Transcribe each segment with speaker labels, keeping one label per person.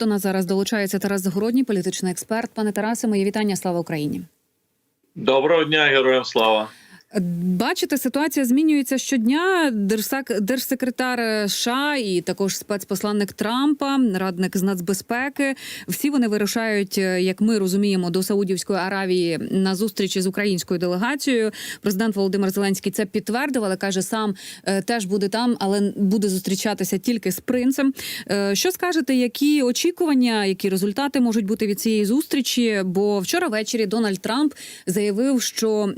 Speaker 1: До нас зараз долучається Тарас Загородній, політичний експерт. Пане Тарасе, мої вітання. Слава Україні.
Speaker 2: Доброго дня, героям слава.
Speaker 1: Бачите, ситуація змінюється щодня. Держсек... держсекретар США і також спецпосланник Трампа, радник з нацбезпеки. Всі вони вирушають, е, як ми розуміємо, до Саудівської Аравії на зустрічі з українською делегацією. Президент Володимир Зеленський це підтвердив, але каже, сам е, теж буде там, але буде зустрічатися тільки з принцем. Е, Що скажете, які очікування, які результати можуть бути від цієї зустрічі? Бо вчора ввечері Дональд Трамп заявив, що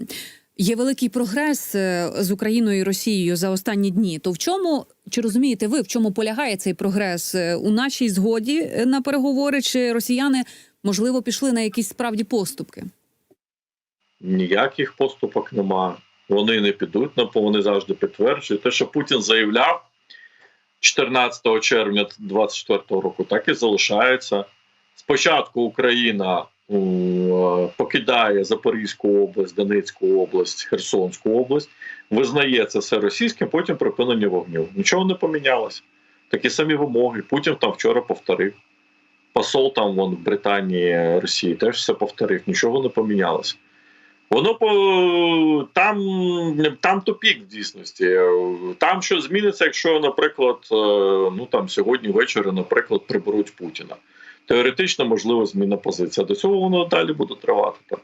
Speaker 1: Є великий прогрес е, з Україною і Росією за останні дні. То в чому чи розумієте ви, в чому полягає цей прогрес Е, у нашій згоді е, на переговори? Чи росіяни можливо пішли на якісь справді поступки?
Speaker 2: Ніяких поступок нема. Вони не підуть на вони завжди підтверджують. Те, що Путін заявляв 14 червня 2024 року, так і залишається. Спочатку Україна покидає Запорізьку область, Донецьку область, Херсонську область, визнає це все російським, потім припинення вогню. Нічого не помінялося. Такі самі вимоги. Путін там вчора повторив. Посол там вон в Британії Росії теж все повторив, нічого не помінялося. Воно по там, там тупік в дійсності. Там що зміниться, якщо, наприклад, е, ну там сьогодні ввечері, наприклад, приберуть Путіна. Теоретично можливо зміна позиція. До цього воно далі буде тривати. Так.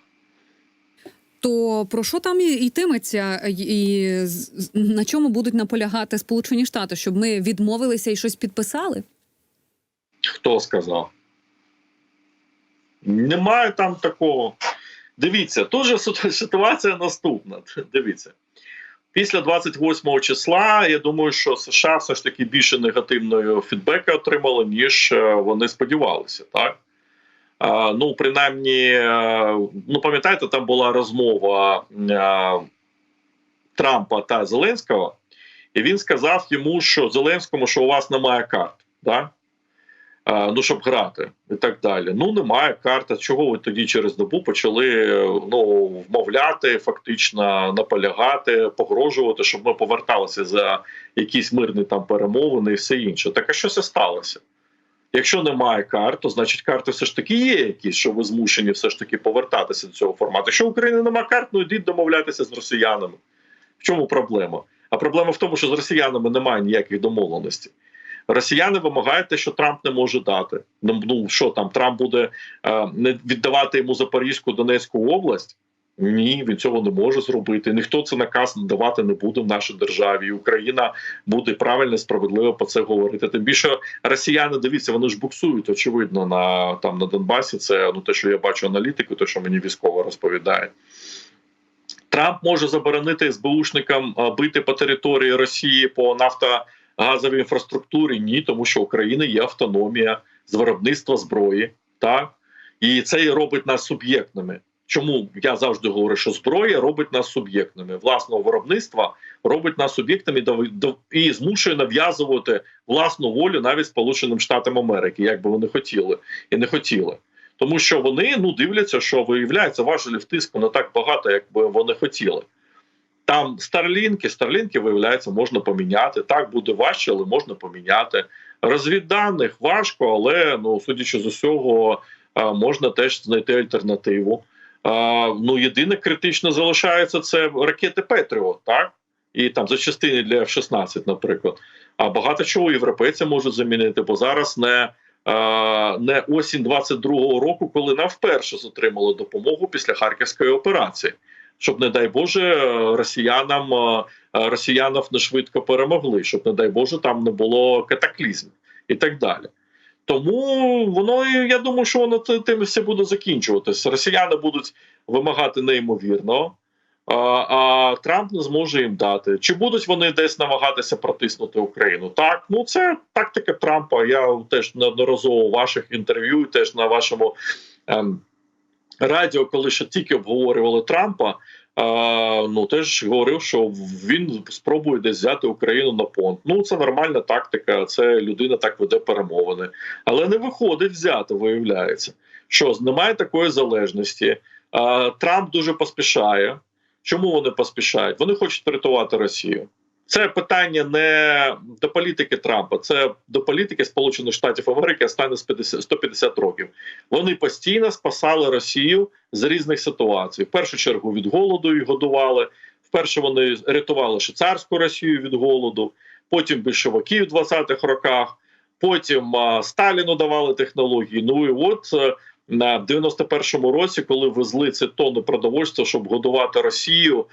Speaker 1: То про що там йтиметься, і- на чому будуть наполягати Сполучені Штати, щоб ми відмовилися і щось підписали?
Speaker 2: Хто сказав? Немає там такого. Дивіться, тут же ситуація наступна. Дивіться. Після 28 числа я думаю, що США все ж таки більше негативної фідбеки отримали, ніж е, вони сподівалися. Так? Ну, принаймні, е, ну пам'ятаєте, там була розмова е, Трампа та Зеленського, і він сказав йому, що Зеленському, що у вас немає карт. Так? Ну, щоб грати і так далі. Ну, немає карти. Чого ви тоді через добу почали ну, вмовляти, фактично наполягати, погрожувати, щоб ми поверталися за якісь мирні там перемовини і все інше. Так а що це сталося? Якщо немає карт, то значить карти все ж таки є якісь, що ви змушені все ж таки повертатися до цього формату. Якщо в Україні немає карт, ну йдіть домовлятися з росіянами. В чому проблема? А проблема в тому, що з росіянами немає ніяких домовленостей. Росіяни вимагають те, що Трамп не може дати. Ну ну, що там Трамп буде е, не віддавати йому Запорізьку Донецьку область? Ні, він цього не може зробити. Ніхто це наказ давати не буде в нашій державі. І Україна буде правильно, справедливо про це говорити. Тим більше росіяни дивіться, вони ж буксують очевидно на там на Донбасі. Це ну те, що я бачу аналітику, те, що мені військово розповідає. Трамп може заборонити СБУшникам е, бити по території Росії по нафтогазовій інфраструктурі. Ні, тому що України є автономія з виробництва зброї, так і це і робить нас суб'єктними. Чому я завжди говорю, що зброя робить нас суб'єктними власного виробництва, робить нас суб'єктами і змушує нав'язувати власну волю навіть Сполученим Штатам Америки, як би вони хотіли і не хотіли. Тому що вони ну дивляться, що виявляється важелів тиску не так багато, як би вони хотіли. Там старлінки, старлінки, виявляється, можна поміняти. Так буде важче, але можна поміняти. Розвідданих важко, але ну судячи з усього, можна теж знайти альтернативу. Ну єдине критично залишається це ракети Петріот, так і там запчастини для F-16, наприклад. А багато чого європейці можуть замінити, бо зараз не. Не осінь 22-го року, коли нам вперше отримали допомогу після харківської операції, щоб, не дай Боже, росіянам е, е, росіянів не швидко перемогли, щоб, не дай Боже, там не було катаклізмів і так далі. Тому воно я думаю, що воно тим все буде закінчуватися. Росіяни будуть вимагати неймовірного, а, а Трамп не зможе їм дати. Чи будуть вони десь намагатися протиснути Україну? Так, ну це тактика Трампа. Я теж неодноразово у ваших інтерв'ю, теж на вашому ем, радіо, коли ще тільки обговорювали Трампа. ну теж говорив, що він спробує десь взяти Україну на понт. Ну це нормальна тактика. Це людина так веде перемовини, але не виходить взяти. Виявляється, що немає такої залежності. Трамп дуже поспішає. Чому вони поспішають? Вони хочуть врятувати Росію. Це питання не до політики Трампа, це до політики Сполучених Штатів Америки останні 50 150 років. Вони постійно спасали Росію з різних ситуацій. В першу чергу від голоду їх годували. Вперше вони рятували швейцарську Росію від голоду, потім більшовиків в 20-х роках, потім а, Сталіну давали технології. Ну і от на 91-му році, коли везли ці тонни продовольства, щоб годувати Росію,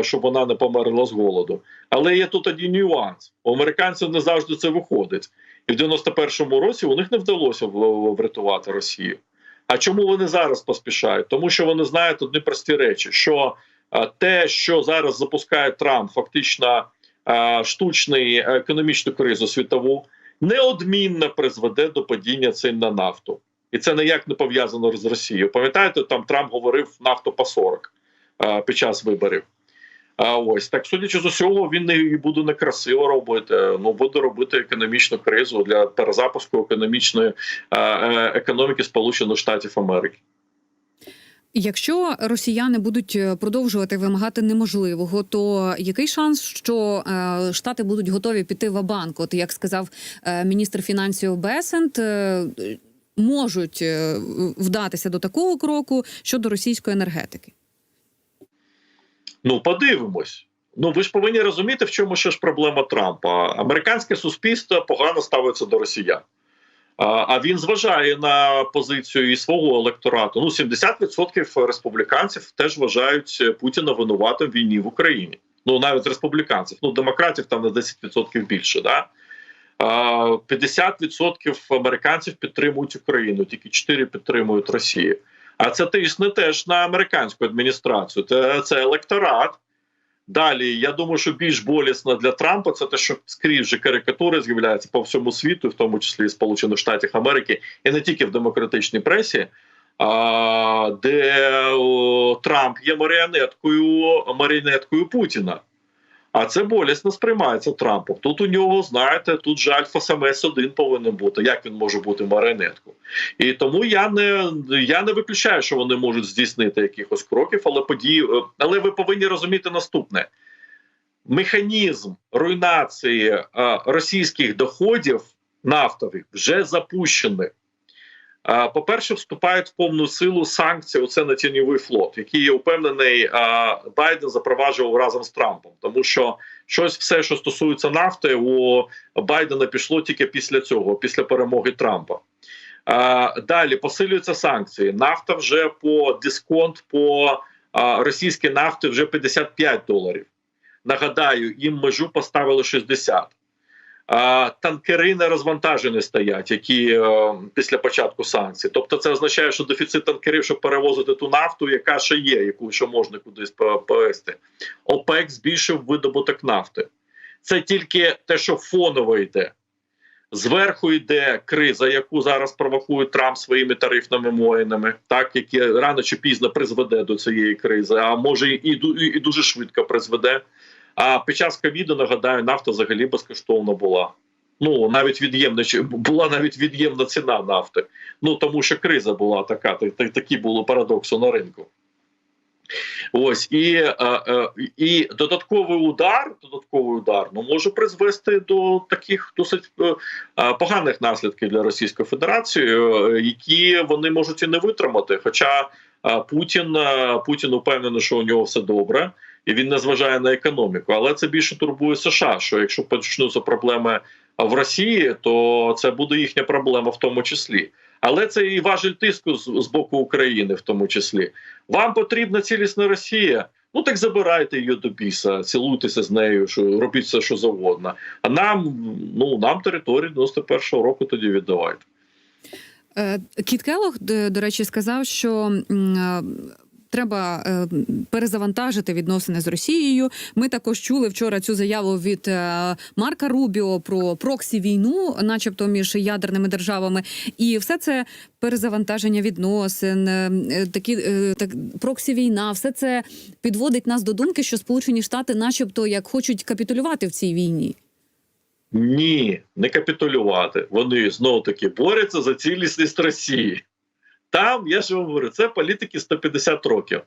Speaker 2: щоб вона не померла з голоду. Але є тут один нюанс: у американців не завжди це виходить, і в 91-му році у них не вдалося в- врятувати Росію. А чому вони зараз поспішають? Тому що вони знають одні прості речі: що те, що зараз запускає Трамп, фактично штучний економічну кризу світову, неодмінно призведе до падіння цін на нафту. І це ніяк не пов'язано з Росією. Пам'ятаєте, там Трамп говорив нафту по 40 а, під час виборів. А ось так, судячи з усього, він не буде некрасиво робити. Ну буде робити економічну кризу для перезапуску економічної е, е, економіки Сполучених Штатів Америки.
Speaker 1: Якщо росіяни будуть е, продовжувати вимагати неможливого, то який шанс, що е, штати будуть готові піти в банк? От як сказав е, міністр фінансів Бесент, е, можуть е, вдатися до такого кроку щодо російської енергетики?
Speaker 2: Ну, подивимось. Ну, ви ж повинні розуміти, в чому ще ж проблема Трампа. Американське суспільство погано ставиться до росіян. А, він зважає на позицію і свого електорату. Ну, 70% республіканців теж вважають Путіна винуватим в війні в Україні. Ну, навіть республіканців. Ну, демократів там на 10% більше. Да? А, 50% американців підтримують Україну, тільки 4% підтримують Росію. А це тисне теж на американську адміністрацію. Це, це електорат. Далі, я думаю, що більш болісно для Трампа це те, що скрізь вже карикатури з'являються по всьому світу, в тому числі Сполучених Штатів Америки, і не тільки в демократичній пресі, де Трамп є маріонеткою, маріонеткою Путіна. А це болісно сприймається Трампом. Тут у нього, знаєте, тут же альфа самес 1 повинен бути. Як він може бути маріонеткою? І тому я не я не виключаю, що вони можуть здійснити якихось кроків, але події, але ви повинні розуміти наступне: механізм руйнації е, російських доходів нафтових вже запущений. По-перше, вступають в повну силу санкції. Оце на тіньовий флот, який я впевнений, Байден запроваджував разом з Трампом, тому що щось все, що стосується нафти, у Байдена пішло тільки після цього, після перемоги Трампа. Далі посилюються санкції. Нафта вже по дисконт по російській нафті вже 55 доларів. Нагадаю, їм межу поставили 60. Танкери не розвантажені стоять, які е, після початку санкцій. Тобто, це означає, що дефіцит танкерів, щоб перевозити ту нафту, яка ще є, яку ще можна кудись по- повезти. ОПЕК збільшив видобуток нафти. Це тільки те, що фоново йде. Зверху йде криза, яку зараз провокує Трамп своїми тарифними воїнами, так які рано чи пізно призведе до цієї кризи, а може і, і дуже швидко призведе. А під час ковіду, нагадаю, нафта взагалі безкоштовна була. Ну навіть від'ємна була навіть від'ємна ціна нафти. Ну тому що криза була така, та- та- такі були парадокси на ринку. Ось і, і додатковий удар, додатковий удар ну може призвести до таких досить е, поганих наслідків для Російської Федерації, е, які вони можуть і не витримати. Хоча Путін Путін упевнений, що у нього все добре, і він не зважає на економіку. Але це більше турбує США. Що якщо почнуться проблеми в Росії, то це буде їхня проблема в тому числі. Але це і важель тиску з, боку України, в тому числі. Вам потрібна цілісна Росія. Ну так забирайте її до біса, цілуйтеся з нею, що робіть все, що завгодно. А нам ну нам територію 91-го року тоді віддавайте.
Speaker 1: Е, Кіт Келлог, до, речі, сказав, що треба е, перезавантажити відносини з Росією. Ми також чули вчора цю заяву від е, Марка Рубіо про проксі війну, начебто між ядерними державами, і все це перезавантаження відносин, е, такі так проксі війна, все це підводить нас до думки, що Сполучені Штати, начебто, як хочуть капітулювати в цій війні.
Speaker 2: Ні, не капітулювати. Вони знову таки борються за цілісність Росії. Там, я ж вам говорю, це політики 150 років.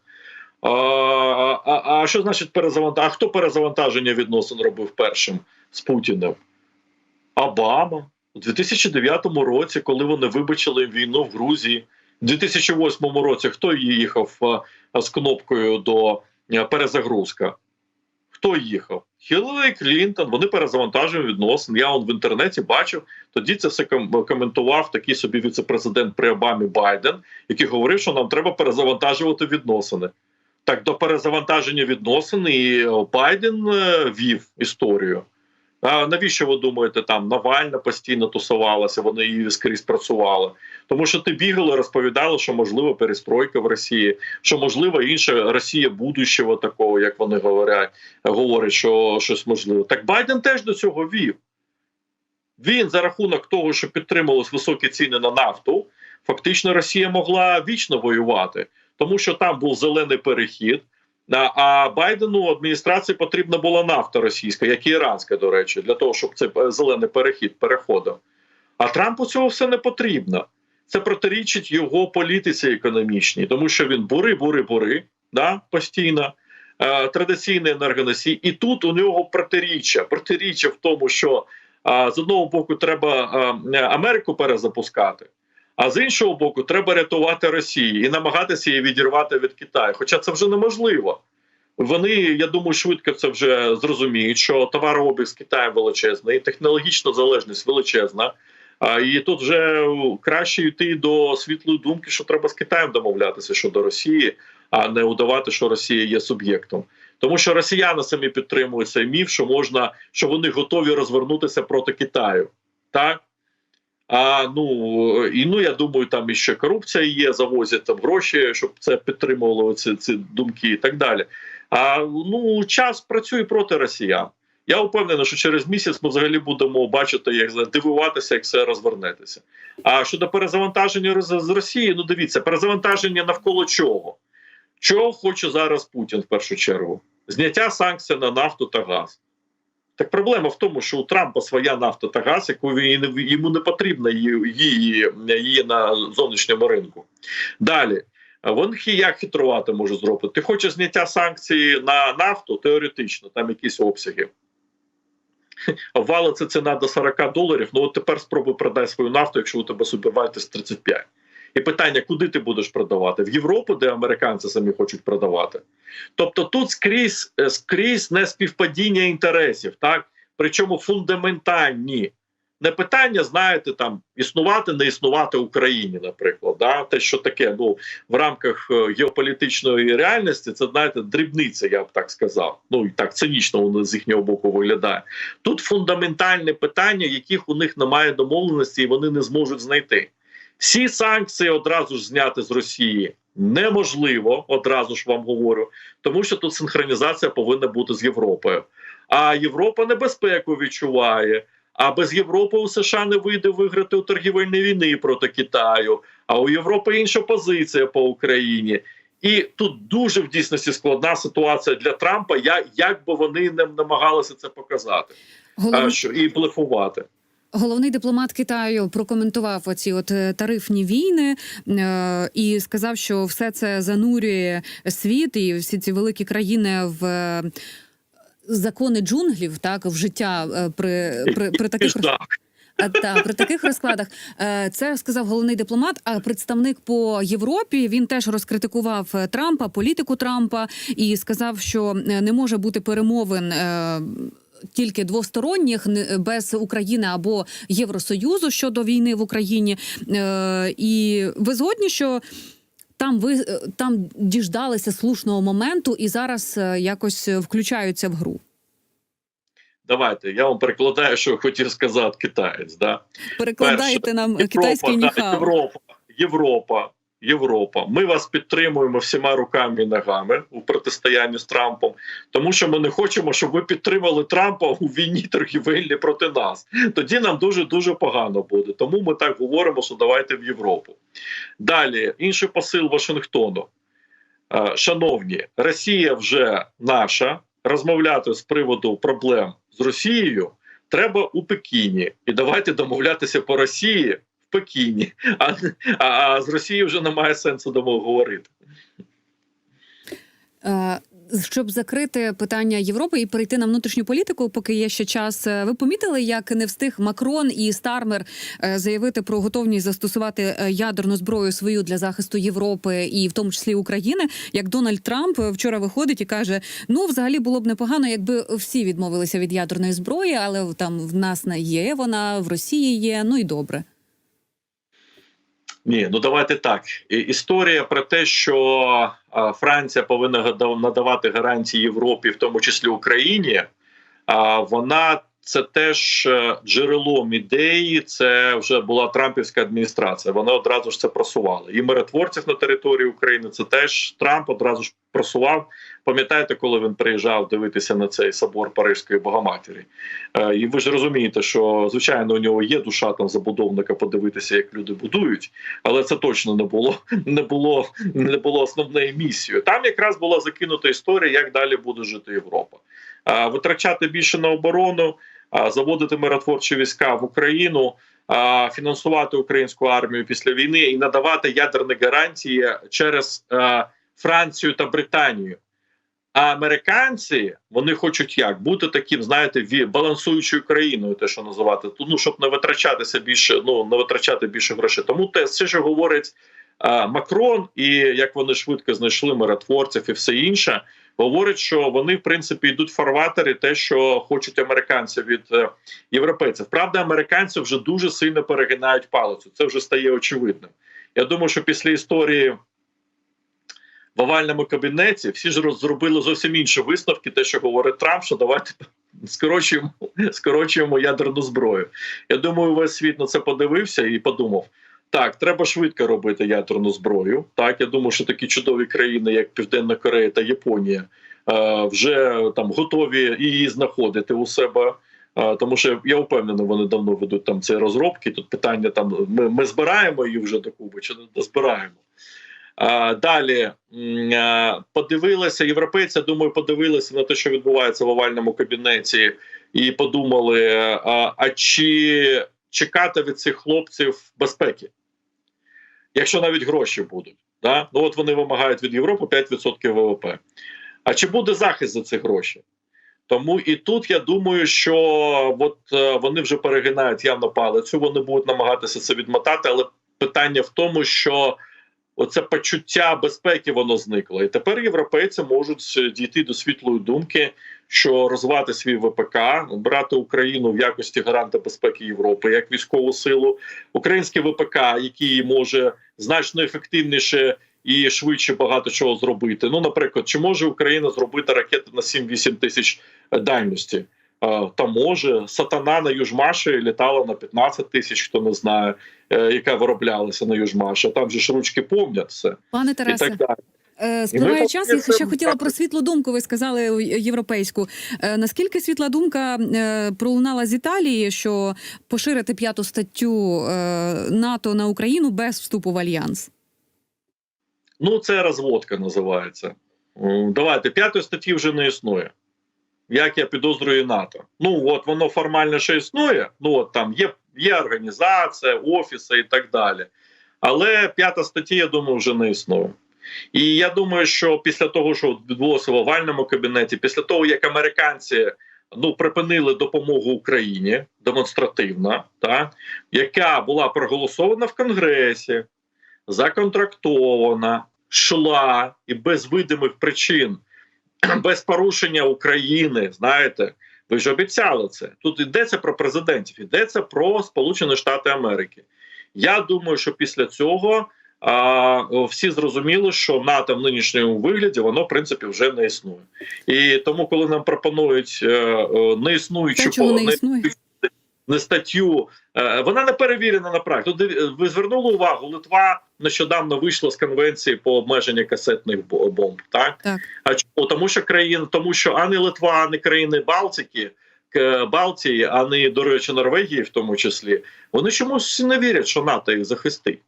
Speaker 2: А, а, а що значить перезавантаження? А хто перезавантаження відносин робив першим з Путіним? Обама у 2009 році, коли вони вибачили війну в Грузії, у 2008 році хто їхав з кнопкою до перезагрузка? Хто їхав? Хіларі Клінтон, вони перезавантажують відносин. Я он в інтернеті бачив. Тоді це все ком- коментував такий собі віце-президент при Обамі Байден, який говорив, що нам треба перезавантажувати відносини. Так, до перезавантаження відносин і е, Байден е, вів історію. А навіщо ви думаєте, там Навальна постійно тусувалася, вони її скрізь працювали? Тому що ти бігали, розповідали, що можливо перестройка в Росії, що можливо інша Росія будущого такого, як вони говорять, говорять, що щось можливо. Так Байден теж до цього вів. Він за рахунок того, що підтримувалися високі ціни на нафту, фактично Росія могла вічно воювати, тому що там був зелений перехід. А- Байдену адміністрації потрібна була нафта російська, як і іранська, до речі, для того, щоб цей е, зелений перехід переходив. А Трампу цього все не потрібно. Це протирічить його політиці економічній, тому що він бури, бури, бури, да, постійно. Е, традиційний енергоносій. І тут у нього протиріччя. Протиріччя в тому, що з одного боку треба е, Америку перезапускати, а з іншого боку, треба рятувати Росію і намагатися її відірвати від Китаю. Хоча це вже неможливо. Вони, я думаю, швидко це вже зрозуміють, що товарообіг з Китаєм величезний, технологічна залежність величезна. А і тут вже краще йти до світлої думки, що треба з Китаєм домовлятися щодо Росії, а не удавати, що Росія є суб'єктом. Тому що росіяни самі підтримують цей міф, що можна, що вони готові розвернутися проти Китаю. Так? А ну і ну я думаю, там іще корупція є, завозять там гроші, щоб це підтримувало ці, ці думки і так далі. А ну час працює проти росіян. Я впевнений, що через місяць ми взагалі будемо бачити, як дивуватися, як все розвернеться. А щодо перезавантаження з Росії, ну дивіться, перезавантаження навколо чого? Чого хоче зараз Путін в першу чергу? Зняття санкцій на нафту та газ. Так проблема в тому, що у Трампа своя нафта та газ, яку він йому не потрібно її, її, на зовнішньому ринку. Далі. хі- як хитрувати може зробити? Ти хочеш зняття санкцій на нафту, теоретично, там якісь обсяги. Валиться ціна до 40 доларів. Ну от тепер спробуй продай свою нафту, якщо у тебе супервартість 35. І питання, куди ти будеш продавати? В Європу, де американці самі хочуть продавати. Тобто тут скрізь, е, скрізь не співпадіння інтересів, так? Причому фундаментальні. Не питання, знаєте, там існувати, не існувати Україні, наприклад. Да? Те, що таке, ну в рамках е, геополітичної реальності, це знаєте, дрібниця, я б так сказав. Ну і так цинічно воно з їхнього боку виглядає. Тут фундаментальне питання, яких у них немає домовленості, і вони не зможуть знайти. Всі санкції одразу ж зняти з Росії неможливо, одразу ж вам говорю, тому що тут синхронізація повинна бути з Європою. А Європа небезпеку відчуває. А без Європи у США не вийде виграти у торгівельній війни проти Китаю. А у Європи інша позиція по Україні. І тут дуже в дійсності складна ситуація для Трампа. Я як би вони не намагалися це показати,
Speaker 1: Голов...
Speaker 2: що і блефувати.
Speaker 1: Головний дипломат Китаю прокоментував оці от е, тарифні війни е, і сказав, що все це занурює світ і всі ці великі країни в. е, Закони джунглів, так в життя е, при при, при таких а, та при таких розкладах це сказав головний дипломат. А представник по Європі він теж розкритикував Трампа, політику Трампа, і сказав, що не може бути перемовин. Тільки двосторонніх без України або Євросоюзу щодо війни в Україні, Е, і ви згодні, що там ви е, там діждалися слушного моменту і зараз е, якось включаються в гру.
Speaker 2: Давайте я вам перекладаю, що хотів сказати китаєць. Да?
Speaker 1: Перекладаєте нам
Speaker 2: Європа,
Speaker 1: китайський
Speaker 2: да. Європа, Європа, Європа. Ми вас підтримуємо всіма руками і ногами у протистоянні з Трампом, тому що ми не хочемо, щоб ви підтримали Трампа у війні торгівельній проти нас. Тоді нам дуже дуже погано буде. Тому ми так говоримо, що давайте в Європу. Далі інший посил Вашингтону. Е, Шановні, Росія вже наша. Розмовляти з приводу проблем з Росією треба у Пекіні. І давайте домовлятися по Росії в Пекіні. А, а, з Росією вже немає сенсу домо говорити.
Speaker 1: Е, Щоб закрити питання Європи і перейти на внутрішню політику, поки є ще час. е, Ви помітили, як не встиг Макрон і Стармер е, заявити про готовність застосувати ядерну зброю свою для захисту Європи і в тому числі України, як Дональд Трамп вчора виходить і каже: ну, взагалі було б непогано, якби всі відмовилися від ядерної зброї, але там в нас не є вона, в Росії є. Ну і добре.
Speaker 2: Ні, ну давайте так. Історія про те, що Франція повинна надавати гарантії Європі, в тому числі Україні, а, вона це теж е, джерелом ідеї. Це вже була Трампівська адміністрація. Вона одразу ж це просувала. І миротворців на території України це теж Трамп одразу ж просував. Пам'ятаєте, коли він приїжджав дивитися на цей собор Парижської Богоматері? Е, І ви ж розумієте, що звичайно у нього є душа там забудовника подивитися, як люди будують, але це точно не було не було не було основною місією. Там якраз була закинута історія, як далі буде жити Європа. Витрачати більше на оборону, заводити миротворчі війська в Україну. Фінансувати українську армію після війни і надавати ядерні гарантії через е, Францію та Британію. А американці вони хочуть як бути таким, знаєте, балансуючою країною, те, що називати, ну щоб не витрачатися більше, ну не витрачати більше грошей. Тому те, все, що говорить а, Макрон, і як вони швидко знайшли миротворців і все інше, говорить, що вони в принципі йдуть в фарватері, те, що хочуть американці від е, європейців. Правда, американці вже дуже сильно перегинають палицю. Це вже стає очевидним. Я думаю, що після історії в овальному кабінеті всі ж роз- зробили зовсім інші висновки. Те, що говорить Трамп, що давайте скорочуємо, скорочуємо ядерну зброю. Я думаю, весь світ на це подивився і подумав: так, треба швидко робити ядерну зброю. Так, я думаю, що такі чудові країни, як Південна Корея та Японія, е, вже там готові її знаходити у себе. Е, Тому що я впевнений, вони давно ведуть там ці розробки. Тут питання там: ми, ми збираємо її вже до Куби чи не збираємо. Далі подивилися європейці. Думаю, подивилися на те, що відбувається в овальному кабінеті, і подумали: а, а чи чекати від цих хлопців безпеки, якщо навіть гроші будуть. Да? Ну от вони вимагають від Європи 5% ВВП. А чи буде захист за ці гроші? Тому і тут я думаю, що от е, вони вже перегинають явно палицю, вони будуть намагатися це відмотати, але питання в тому, що оце почуття безпеки воно зникло. І тепер європейці можуть е, дійти до світлої думки, що розвивати свій ВПК, брати Україну в якості гаранта безпеки Європи як військову силу, український ВПК, який може значно ефективніше. І швидше багато чого зробити. Ну, наприклад, чи може Україна зробити ракети на 7-8 тисяч дальності? Е, Та може сатана на Южмаші літала на 15 тисяч, хто не знає, е, яка вироблялася на Южмаші. Там же ж ручки помнять все
Speaker 1: Пане
Speaker 2: і
Speaker 1: Тарасе,
Speaker 2: так далі.
Speaker 1: Е, Спливає час, і ще хотіла про світлу думку. Ви сказали європейську. Наскільки світла думка пролунала з Італії, що поширити п'яту статтю НАТО на Україну без вступу в альянс?
Speaker 2: Ну, це розводка називається. Давайте п'ятої статті вже не існує. Як я підозрюю НАТО. Ну от воно формально ще існує. Ну от там є, є організація, офіси і так далі. Але п'ята стаття, я думаю, вже не існує. І я думаю, що після того, що відбулося в овальному кабінеті, після того як американці ну припинили допомогу Україні демонстративно, та яка була проголосована в Конгресі, законтрактована, йшла і без видимих причин, без порушення України. Знаєте, ви ж обіцяли це. Тут йдеться про президентів, йдеться про Сполучені Штати Америки. Я думаю, що після цього а, всі зрозуміли, що НАТО в нинішньому вигляді воно в принципі вже не існує. І тому, коли нам пропонують е, е, неіснуючу
Speaker 1: не
Speaker 2: не
Speaker 1: існує.
Speaker 2: Не статтю. е, Вона не перевірена на практиці. Ви звернули увагу, Литва нещодавно вийшла з конвенції по обмеженню касетних бомб. Так
Speaker 1: Так.
Speaker 2: а чому? Тому що країни, тому що ані Литва, ані країни Балтики, Балтії, ані, до речі, Норвегії, в тому числі, вони чомусь не вірять, що НАТО їх захистить.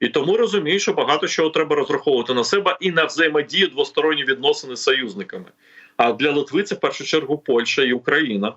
Speaker 2: І тому розуміють, що багато чого треба розраховувати на себе і на взаємодію двосторонні відносини з союзниками. А для Литви це в першу чергу Польща і Україна.